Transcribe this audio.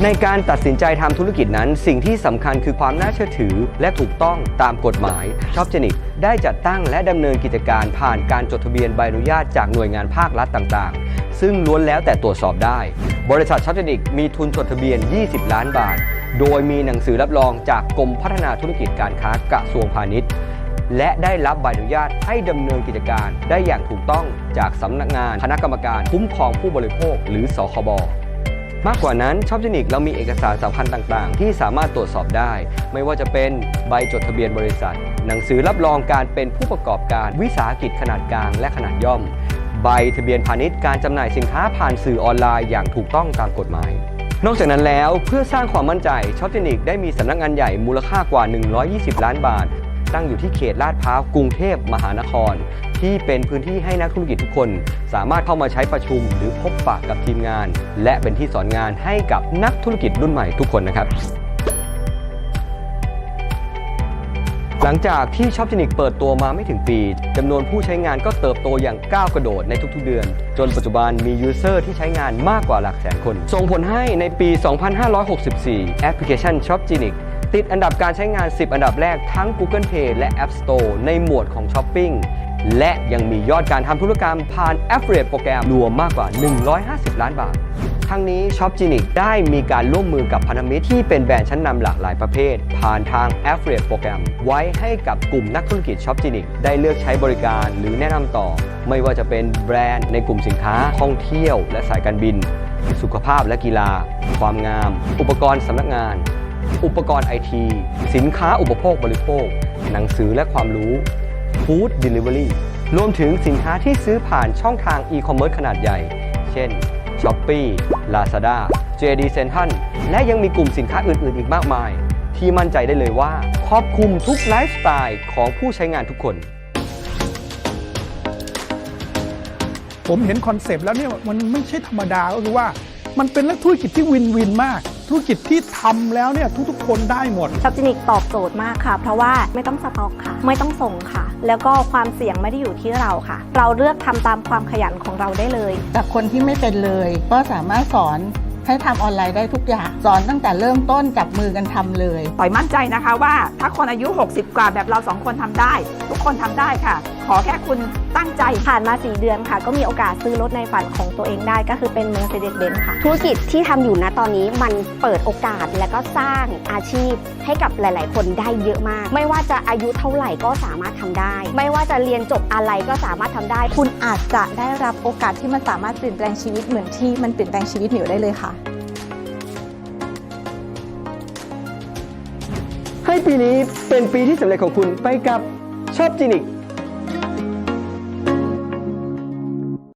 ในการตัดสินใจทำธุรกิจนั้น สิ่งที่สำคัญคือความน่าเชื่อถือ และถูกต้องตามกฎหมายช็อปเจนิกได้จัดตั้งและดำเนินกิจการผ่านการจดทะเบียนใบอนุญาตจากหน่วยงานภาครัฐต่างๆ ซึ่งล้วนแล้วแต่ตรวจสอบได้ บริษัทช็อปเจนิกมีทุนจดทะเบียน 20 ล้านบาท โดยมีหนังสือรับรองจากกรมพัฒนาธุรกิจการค้ากระทรวงพาณิชย์ และได้รับใบอนุญาตให้ดำเนินกิจการได้อย่างถูกต้องจากสำนักงานคณะกรรมการคุ้มครองผู้บริโภค หรือสคบ มากกว่านั้นช็อปเจนิกเรามีเอกสารสำคัญต่างๆ ที่สามารถตรวจสอบได้ ไม่ว่าจะเป็นใบจดทะเบียนบริษัท หนังสือรับรองการเป็นผู้ประกอบการวิสาหกิจขนาดกลางและขนาดย่อม ใบทะเบียนพาณิชย์การจำหน่ายสินค้าผ่านสื่อออนไลน์อย่างถูกต้องตามกฎหมาย นอกจากนั้นแล้วเพื่อสร้างความมั่นใจช็อปเจนิกได้มีสำนักงานใหญ่มูลค่ากว่า 120 ล้านบาท ตั้งอยู่ที่เขตลาดพร้าวกรุงเทพมหานคร ที่เป็นพื้นที่ให้นักธุรกิจทุกคน สามารถเข้ามาใช้ประชุมหรือพบปะกับทีมงาน และเป็นที่สอนงานให้กับนักธุรกิจรุ่นใหม่ทุกคนนะครับหลังจากที่ช็อปจินิกเปิดตัวมาไม่ถึงปีจำนวนผู้ใช้งานก็เติบโตอย่างก้าวกระโดดในทุกๆเดือน จนปัจจุบันมียูเซอร์ที่ใช้งานมากกว่าหลักแสนคน ส่งผลให้ในปี 2564 แอปพลิเคชันช็อปจินิกติดอันดับการใช้งาน 10 อันดับแรกทั้ง Google Play และ App Store ในหมวดของช้อปปิ้ง และยังมียอดการทำธุรกรรมผ่าน Affiliate โปรแกรมรวมมากกว่า 150 ล้านบาท ทั้งนี้ช็อปจินิกได้มีการร่วมมือกับพันธมิตรที่เป็นแบรนด์ชั้นนำหลากหลายประเภท ผ่านทาง Affiliate โปรแกรมไว้ให้กับกลุ่มนักธุรกิจช็อปจินิกได้เลือกใช้บริการหรือแนะนำต่อ ไม่ว่าจะเป็นแบรนด์ในกลุ่มสินค้าท่องเที่ยว และสายการบิน สุขภาพและกีฬา ความงาม อุปกรณ์สำนักงานอุปกรณ์ไอที สินค้าอุปโภคบริโภค หนังสือและความรู้ ฟู้ดเดลิเวอรี่รวมถึงสินค้าที่ซื้อผ่านช่องทางอีคอมเมิร์ซขนาดใหญ่ เช่น s h o p e e Lazada JD Central และยังมีกลุ่มสินค้าอื่น ๆ อีกมากมาย ที่มั่นใจได้เลยว่าครอบคลุมทุกไลฟ์สไตล์ของผู้ใช้งานทุกคน ผมเห็นคอนเซปต์แล้วเนี่ยมันไม่ใช่ธรรมดาก็คือว่า มันเป็นธุรกิจที่วินวินมาก ธุรกิจที่ทำแล้วเนี่ยทุกๆ คนได้หมดช็อปจินิกตอบโจทย์มากค่ะ เพราะว่าไม่ต้องสต็อกค่ะ ไม่ต้องส่งค่ะ แล้วก็ความเสี่ยงไม่ได้อยู่ที่เราค่ะ เราเลือกทำตามความขยันของเราได้เลย จากคนที่ไม่เป็นเลย ก็สามารถสอน ให้ทำออนไลน์ได้ทุกอย่าง สอนตั้งแต่เริ่มต้นจับมือกันทำเลยต่อยมั่นใจนะคะว่าถ้าคนอายุ 60 กว่าแบบเราสองคนทำได้ ทุกคนทำได้ค่ะ ขอแค่คุณตั้งใจผ่านมา 4 เดือนค่ะ ก็มีโอกาสซื้อรถในฝันของตัวเองได้ก็คือเป็น Mercedes-Benz ค่ะ ธุรกิจที่ทำอยู่นะตอนนี้มันเปิดโอกาสและก็สร้างอาชีพให้กับหลาย ๆ คนได้เยอะมาก ไม่ว่าจะอายุเท่าไหร่ก็สามารถทำได้ ไม่ว่าจะเรียนจบอะไรก็สามารถทำได้ คุณอาจจะได้รับโอกาสที่มันสามารถเปลี่ยนแปลงชีวิตเหมือนที่มันเปลี่ยนแปลงชีวิตหมิวได้เลยค่ะ ปีนี้เป็นปีที่สำเร็จของคุณไปกับชอบจินิก